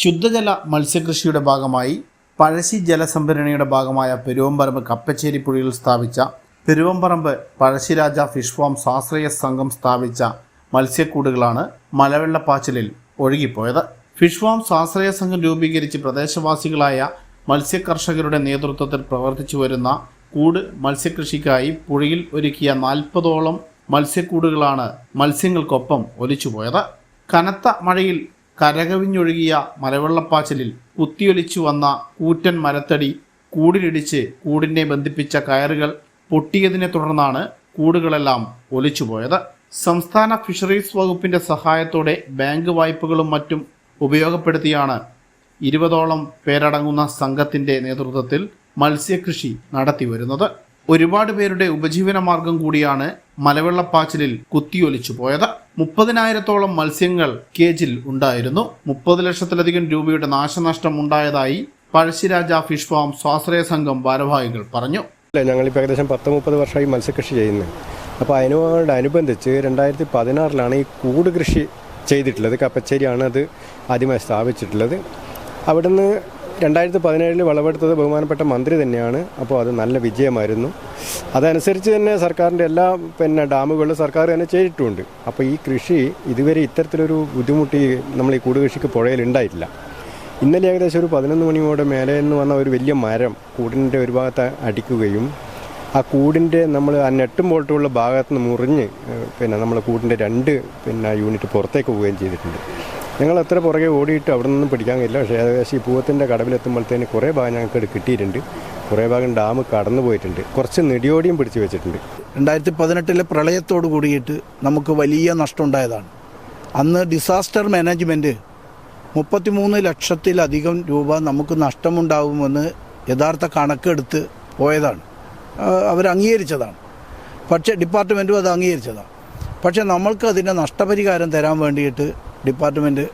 ശുദ്ധജല മത്സ്യകൃഷിയുടെ ഭാഗമായി പഴശ്ശി ജലസംഭരണിയുടെ ഭാഗമായ പെരുവമ്പറമ്പ് കപ്പച്ചേരി പുഴയിൽ സ്ഥാപിച്ച പെരുവമ്പറമ്പ് പഴശ്ശിരാജ ഫിഷ് ഫാം സ്വാശ്രയ സംഘം സ്ഥാപിച്ച മത്സ്യക്കൂടുകളാണ് മലവെള്ളപ്പാച്ചിലിൽ ഒഴുകിപ്പോയത്. ഫിഷ് ഫാം സ്വാശ്രയ സംഘം രൂപീകരിച്ച് പ്രദേശവാസികളായ മത്സ്യകർഷകരുടെ നേതൃത്വത്തിൽ പ്രവർത്തിച്ചു വരുന്ന കൂട് മത്സ്യകൃഷിക്കായി പുഴയിൽ ഒരുക്കിയ നാൽപ്പതോളം മത്സ്യക്കൂടുകളാണ് മത്സ്യങ്ങൾക്കൊപ്പം ഒലിച്ചുപോയത്. കനത്ത മഴയിൽ കരകവിഞ്ഞൊഴുകിയ മലവെള്ളപ്പാച്ചിലിൽ കുത്തിയൊലിച്ചു വന്ന കൂറ്റൻ മരത്തടി കൂടിലിടിച്ച് കൂടിനെ ബന്ധിപ്പിച്ച കയറുകൾ പൊട്ടിയതിനെ തുടർന്നാണ് കൂടുകളെല്ലാം ഒലിച്ചുപോയത്. സംസ്ഥാന ഫിഷറീസ് വകുപ്പിന്റെ സഹായത്തോടെ ബാങ്ക് വായ്പകളും മറ്റും ഉപയോഗപ്പെടുത്തിയാണ് ഇരുപതോളം പേരടങ്ങുന്ന സംഘത്തിന്റെ നേതൃത്വത്തിൽ മത്സ്യകൃഷി നടത്തിവരുന്നത്. ഒരുപാട് പേരുടെ ഉപജീവന മാർഗം കൂടിയാണ് മലവെള്ളപ്പാച്ചിലിൽ കുത്തിയൊലിച്ചു പോയത്. മുപ്പതിനായിരത്തോളം മത്സ്യങ്ങൾ കേജിൽ ഉണ്ടായിരുന്നു. മുപ്പത് ലക്ഷത്തിലധികം രൂപയുടെ നാശനഷ്ടം ഉണ്ടായതായി പഴശ്ശിരാജ ഫിഷ് ഫാം സ്വാശ്രയ സംഘം ഭാരവാഹികൾ പറഞ്ഞു. ഞങ്ങളിപ്പോൾ ഏകദേശം പത്ത് മുപ്പത് വർഷമായി മത്സ്യകൃഷി ചെയ്യുന്നത് അപ്പോൾ അതിനോടനുബന്ധിച്ച് രണ്ടായിരത്തി പതിനാറിലാണ് ഈ കൂട് കൃഷി ചെയ്തിട്ടുള്ളത്. കപ്പച്ചേരിയാണ് അത് ആദ്യമായി സ്ഥാപിച്ചിട്ടുള്ളത്. അവിടുന്ന് രണ്ടായിരത്തി പതിനേഴിൽ വിളവെടുത്തത് ബഹുമാനപ്പെട്ട മന്ത്രി തന്നെയാണ്. അപ്പോൾ അത് നല്ല വിജയമായിരുന്നു. അതനുസരിച്ച് തന്നെ സർക്കാരിന്റെ എല്ലാ പിന്നെ ഡാമുകളും സർക്കാർ തന്നെ ചെയ്തിട്ടുമുണ്ട് അപ്പോൾ ഈ കൃഷി ഇതുവരെ ഇത്തരത്തിലൊരു ബുദ്ധിമുട്ട് നമ്മൾ ഈ കൂട് കൃഷിക്ക് പുഴയിൽ ഉണ്ടായിട്ടില്ല. ഇന്നലെ ഏകദേശം ഒരു പതിനൊന്ന് മണിയോടെ മേലെ നിന്ന് വന്ന ഒരു വലിയ മരം കൂടിന്റെ ഒരു ഭാഗത്ത് അടിക്കുകയും ആ കൂടിന്റെ നമ്മൾ ആ നെട്ടും ബോൾട്ടുമുള്ള ഭാഗത്ത് നിന്ന് മുറിഞ്ഞ് പിന്നെ നമ്മൾ കൂടിന്റെ രണ്ട് പിന്നെ യൂണിറ്റ് പുറത്തേക്ക് പോവുകയും ചെയ്തിട്ടുണ്ട്. ഞങ്ങൾ അത്ര പുറകെ ഓടിയിട്ട് അവിടെ നിന്നും പിടിക്കാൻ കഴിയില്ല പക്ഷേ ഏകദേശം ഈ പൂവത്തിന്റെ കടവിലെത്തുമ്പോഴത്തേന് കുറേ ഭാഗം ഞങ്ങൾക്ക് കിട്ടിയിട്ടുണ്ട്. കുറേ ഭാഗം ഡാം കടന്നു പോയിട്ടുണ്ട്. കുറച്ച് നെടിയോടിയും പിടിച്ചു വെച്ചിട്ടുണ്ട്. രണ്ടായിരത്തി പതിനെട്ടിലെ പ്രളയത്തോട് കൂടിയിട്ട് നമുക്ക് വലിയ നഷ്ടമുണ്ടായതാണ്. അന്ന് ഡിസാസ്റ്റർ മാനേജ്മെന്റ് മുപ്പത്തിമൂന്ന് ലക്ഷത്തിലധികം രൂപ നമുക്ക് നഷ്ടമുണ്ടാകുമെന്ന് യഥാർത്ഥ കണക്കെടുത്ത് പോയതാണ്. അവർ അംഗീകരിച്ചതാണ്. പക്ഷേ ഡിപ്പാർട്ട്മെന്റും അത് അംഗീകരിച്ചതാണ്. പക്ഷേ നമ്മൾക്ക് അതിന്റെ നഷ്ടപരിഹാരം തരാൻ വേണ്ടിയിട്ട് ഡിപ്പാർട്ട്മെന്റ്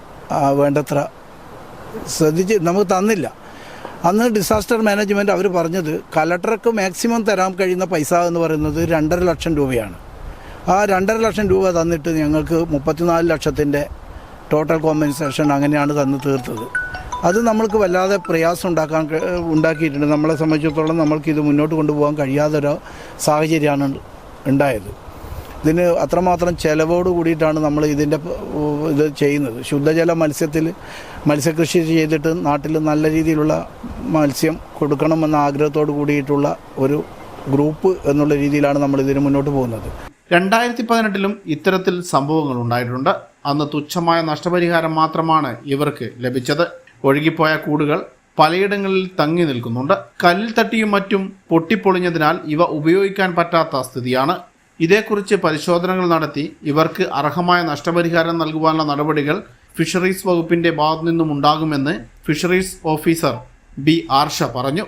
വേണ്ടത്ര ശ്രദ്ധിച്ച് നമുക്ക് തന്നില്ല. അന്ന് ഡിസാസ്റ്റർ മാനേജ്മെന്റ് അവർ പറഞ്ഞത് കലക്ടർക്ക് മാക്സിമം തരാൻ കഴിയുന്ന പൈസ എന്ന് പറയുന്നത് രണ്ടര ലക്ഷം രൂപയാണ്. ആ രണ്ടര ലക്ഷം രൂപ തന്നിട്ട് ഞങ്ങൾക്ക് മുപ്പത്തിനാല് ലക്ഷത്തിന്റെ ടോട്ടൽ കോമ്പൻസേഷൻ അങ്ങനെയാണ് തന്ന് തീർത്തത്. അത് നമ്മൾക്ക് വല്ലാതെ പ്രയാസം ഉണ്ടാക്കാൻ ഉണ്ടാക്കിയിട്ടുണ്ട്. നമ്മളെ സംബന്ധിച്ചിടത്തോളം നമ്മൾക്ക് ഇത് മുന്നോട്ട് കൊണ്ടുപോകാൻ കഴിയാത്തൊരു സാഹചര്യമാണ് ഉണ്ടായത്. ഇതിന് അത്രമാത്രം ചിലവോട് കൂടിയിട്ടാണ് നമ്മൾ ഇതിന്റെ ഇത് ചെയ്യുന്നത്. ശുദ്ധജല മത്സ്യത്തിൽ മത്സ്യകൃഷി ചെയ്തിട്ട് നാട്ടിൽ നല്ല രീതിയിലുള്ള മത്സ്യം കൊടുക്കണമെന്ന ആഗ്രഹത്തോട് കൂടിയിട്ടുള്ള ഒരു ഗ്രൂപ്പ് എന്നുള്ള രീതിയിലാണ് നമ്മൾ ഇതിന് മുന്നോട്ട് പോകുന്നത്. രണ്ടായിരത്തി പതിനെട്ടിലും ഇത്തരത്തിൽ സംഭവങ്ങൾ ഉണ്ടായിട്ടുണ്ട്. അന്ന് തുച്ഛമായ നഷ്ടപരിഹാരം മാത്രമാണ് ഇവർക്ക് ലഭിച്ചത്. ഒഴുകിപ്പോയ കൂടുകൾ പലയിടങ്ങളിൽ തങ്ങി നിൽക്കുന്നുണ്ട്. കല്ലിൽ തട്ടിയും മറ്റും പൊട്ടിപ്പൊളിഞ്ഞതിനാൽ ഇവ ഉപയോഗിക്കാൻ പറ്റാത്ത സ്ഥിതിയാണ്. ഇതേക്കുറിച്ച് പരിശോധനകൾ നടത്തി ഇവർക്ക് അർഹമായ നഷ്ടപരിഹാരം നൽകുവാനുള്ള നടപടികൾ ഫിഷറീസ് വകുപ്പിന്റെ ഭാഗത്തു നിന്നും ഉണ്ടാകുമെന്ന് ഫിഷറീസ് ഓഫീസർ ബി ആർഷ പറഞ്ഞു.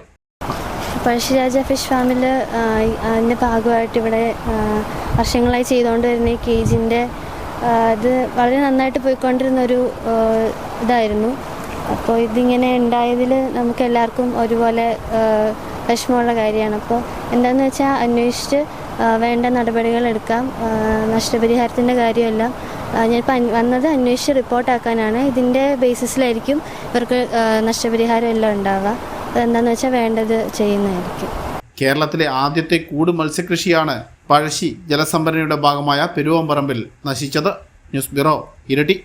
പഴശ്ശിരാജ ഫിഷ് ഫാമിൽ അതിന്റെ ഭാഗമായിട്ട് ഇവിടെ വർഷങ്ങളായി ചെയ്തുകൊണ്ട് വരുന്ന ഈ കേജിന്റെ ഇത് വളരെ നന്നായിട്ട് പോയിക്കൊണ്ടിരുന്ന ഒരു ഇതായിരുന്നു. അപ്പോൾ ഇതിങ്ങനെ ഉണ്ടായതിൽ നമുക്ക് എല്ലാവർക്കും ഒരുപോലെ വിഷമമുള്ള കാര്യമാണ്. അപ്പോൾ എന്താണെന്ന് വെച്ചാൽ അന്വേഷിച്ച് വേണ്ട നടപടികൾ എടുക്കാം. നഷ്ടപരിഹാരത്തിന്റെ കാര്യമെല്ലാം. ഞാനിപ്പോൾ വന്നത് അന്വേഷിച്ച് റിപ്പോർട്ടാക്കാനാണ് ഇതിന്റെ ബേസിസിലായിരിക്കും ഇവർക്ക് നഷ്ടപരിഹാരം എല്ലാം ഉണ്ടാവുക. അതെന്താണെന്ന് വെച്ചാൽ വേണ്ടത് ചെയ്യുന്നതായിരിക്കും. കേരളത്തിലെ ആദ്യത്തെ കൂട് മത്സ്യകൃഷിയാണ് പഴശ്ശി ജലസംഭരണിയുടെ ഭാഗമായ പെരുവമ്പറമ്പിൽ നശിച്ചത്. ന്യൂസ് ബ്യൂറോ ഇരട്ടി.